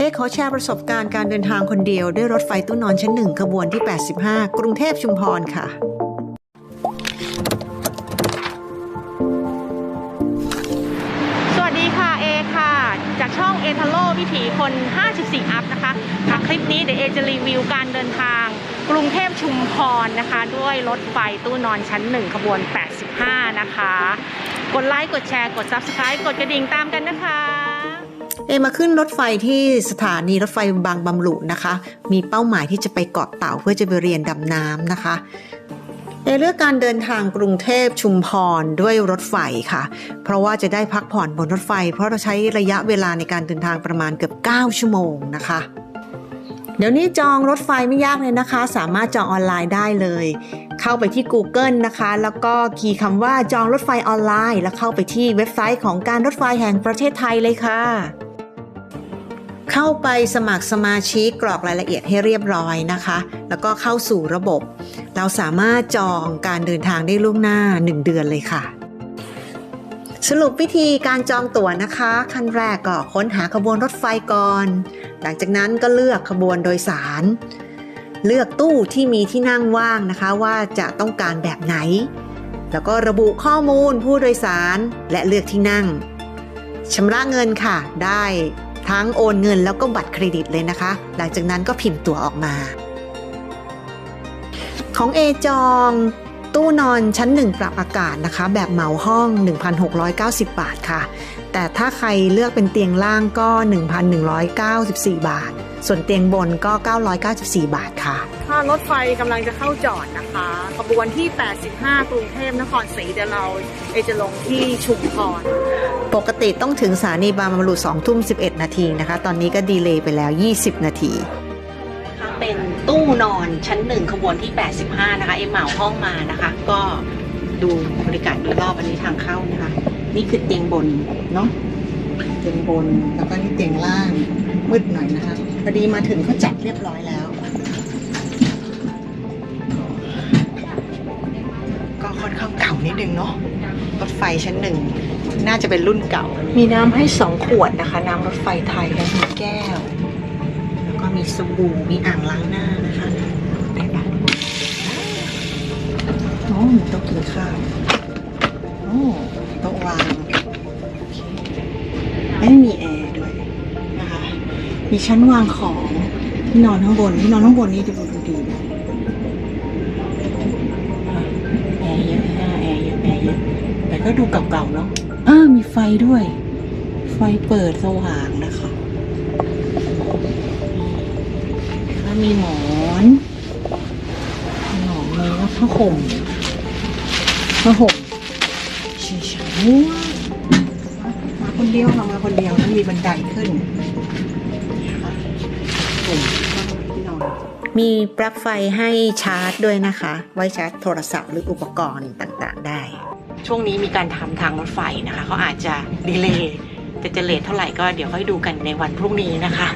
เอะขอแชร์ประสบการณ์การเดินทางคนเดียวด้วยรถไฟตู้นอนชั้นหนึ่งขบวนที่ 85 กรุงเทพชุมพรค่ะ สวัสดีค่ะเอค่ะ จากช่องเอทาโลวิถีคน 54 อัพนะคะค่ะคลิปนี้เดี๋ยวเอจะรีวิวการเดินทางกรุงเทพชุมพรนะคะ ด้วยรถไฟตู้นอนชั้น1ขบวน 85 นะคะ กดไลค์ กดแชร์ กด Subscribe กดกระดิ่งตามกันนะคะ เอมาขึ้นรถไฟที่สถานีรถไฟบางบำรุนะคะ มีเป้าหมายที่จะไปเกาะเต่าเพื่อจะไปเรียนดำน้ำนะคะเอเลือกการเดินทางกรุงเทพชุมพรด้วยรถไฟค่ะ เพราะว่าจะได้พักผ่อนบนรถไฟ เพราะเราใช้ระยะเวลาในการเดินทางประมาณเกือบ 9 ชั่วโมงนะคะเดี๋ยวนี้จองรถไฟไม่ยากเลยนะคะ สามารถจองออนไลน์ได้เลย เข้าไปที่ Google นะคะ แล้วก็คีย์คำว่าจองรถไฟออนไลน์ แล้วเข้าไปที่เว็บไซต์ของการรถไฟแห่งประเทศไทยเลยค่ะ เข้าไปสมัครสมาชิกกรอกรายละเอียดให้เรียบร้อยนะคะ แล้วก็เข้าสู่ระบบ เราสามารถจองการเดินทางได้ล่วงหน้า 1 เดือนเลยค่ะ สรุปวิธีการจองตั๋วนะคะ ขั้นแรกก็ค้นหาขบวนรถไฟก่อน หลังจากนั้นก็เลือกขบวนโดยสาร เลือกตู้ที่มีที่นั่งว่างนะคะ ว่าจะต้องการแบบไหน แล้วก็ระบุข้อมูลผู้โดยสารและเลือกที่นั่งชำระเงินค่ะได้ ทั้งโอนเงินแล้วก็บัตรเครดิตเลยนะคะ หลังจากนั้นก็พิมพ์ตั๋วออกมา ของเอจองตู้นอนชั้น 1 ปรับอากาศนะคะ แบบเหมาห้อง 1,690 บาทค่ะ แต่ถ้าใครเลือกเป็นเตียงล่างก็ 1,194 บาท ส่วนเตียงบนก็ 994 บาทค่ะ รถไฟกำลังจะเข้าจอดนะคะขบวนที่ 85 กรุงเทพนครศรีเดี๋ยวเราเอจะลงที่ชุมพร ปกติต้องถึงสถานีบางบำรุ2ทุ่ม 11 นาทีนะคะ ตอนนี้ก็ดีเลย์ไปแล้ว 20 นาทีเป็นตู้นอนชั้นหนึ่งขบวนที่ 85 นะคะ เอ็มเหมาห้องมานะคะ ก็ดูบรรยากาศโดยรอบอันนี้ทางเข้านะคะ นี่คือเตียงบนเนาะเตียงบนแล้วก็นี่เตียงล่างมืดหน่อยนะคะพอดีมาถึงเขาจัดเรียบร้อยแล้ว นิดนึงเนาะรถไฟชั้นหนึ่งน่าจะเป็นรุ่นเก่า มีน้ำให้สองขวดนะคะ น้ำรถไฟไทยและมีแก้ว แล้วก็มีสบู่มีอ่างล้างหน้านะคะได้ปะโอ้โต๊ะกินข้าวโอ้โต๊ะวางโอเคไม่มีแอร์ด้วยนะคะ มีชั้นวางของที่นอนข้างบนที่นอนข้างบนนี่ดู ก็ดูเก่าๆเนาะอ่ามีไฟด้วย ไฟเปิดสว่างนะคะแล้วมีหมอนหมอนมีแล้วผ้าห่มผ้าห่มชิชามาคนเดียวค่ะมาคนเดียวแล้วมีบันไดขึ้นนะคะห่มที่นอนมีปลั๊กไฟให้ชาร์จด้วยนะคะ ไว้ชาร์จโทรศัพท์หรืออุปกรณ์ต่างๆได้ ช่วงนี้มีการทำทางรถไฟนะคะเขาอาจจะดีเลย์แต่จะเลทเท่าไหร่ก็เดี๋ยวค่อยดูกันในวันพรุ่งนี้นะคะ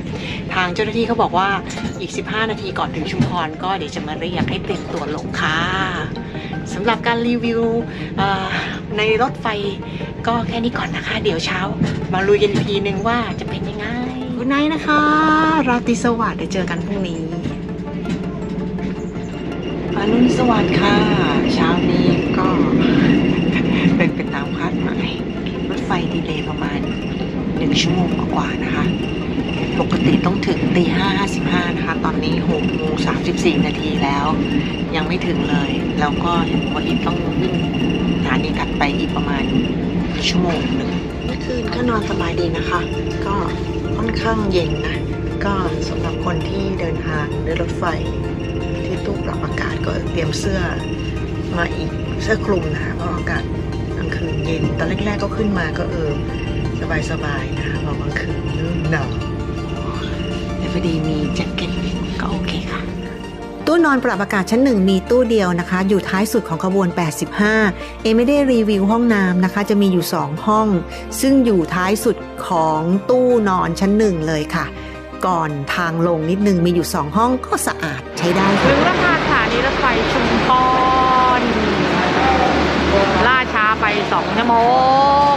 ทางเจ้าหน้าที่เขาบอกว่าอีก 15 นาทีก่อนถึงชุมพรก็เดี๋ยวจะมาเรียกให้เตรียมตัวลงค่ะสำหรับการรีวิวเอ่อในรถไฟก็แค่นี้ก่อนนะคะ เดี๋ยวเช้า มาลุยกันอีกทีนึงว่าจะเป็นยังไงคุณนายนะคะ ราตรีสวัสดิ์เดี๋ยวเจอกันพรุ่งนี้อรุณสวัสดิ์ค่ะ เช้านี้ก็ เป็นไปตามคาดหมาย รถไฟดีเลย์ประมาณหนึ่งชั่วโมงกว่าๆนะคะ ปกติต้องถึงตีห้าห้าสิบห้านะคะ ตอนนี้หกโมงสามสิบสี่นาทีแล้ว ยังไม่ถึงเลย แล้วก็เห็นว่าอีกต้องวิ่งสถานีถัดไปอีกประมาณชั่วโมงหนึ่งเมื่อคืนก็นอนสบายดีนะคะ ก็ค่อนข้างเย็นนะ ก็สำหรับคนที่เดินทางด้วยรถไฟที่ตู้ปรับอากาศก็เตรียมเสื้อมาอีกเสื้อคลุมนะคะเพราะอากาศ เย็นตอนแรกๆก็ขึ้นมาก็เออ สบายๆนะคะพอกลางคืนเริ่มหนาวแต่พอดีมีแจ็คเก็ตก็โอเคค่ะ ตู้นอนปรับอากาศชั้นหนึ่งมีตู้เดียวนะคะ อยู่ท้ายสุดของขบวน 85 เอไม่ได้รีวิวห้องน้ำนะคะ จะมีอยู่ 2 ห้อง ซึ่งอยู่ท้ายสุดของตู้นอนชั้นหนึ่งเลยค่ะ ก่อนทางลงนิดนึงมีอยู่ 2 ห้องก็สะอาดใช้ได้ถึค่ะงแล้วค่ะสถานีรถไฟชุม 2ชั่วโมง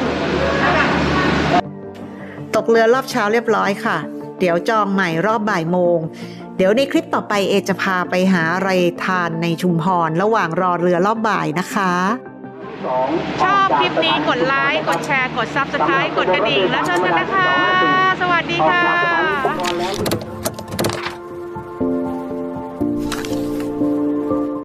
ตกเรือรอบเช้าเรียบร้อยค่ะ เดี๋ยวจองใหม่รอบบ่ายโมง เดี๋ยวในคลิปต่อไปเอจะพาไปหาอะไรทานในชุมพรระหว่างรอเรือรอบบ่ายนะคะชอบคลิปนี้กดไลค์ กดแชร์ กดซับสไครต์กดกระดิ่งแล้วเจอกันนะคะ สวัสดีค่ะ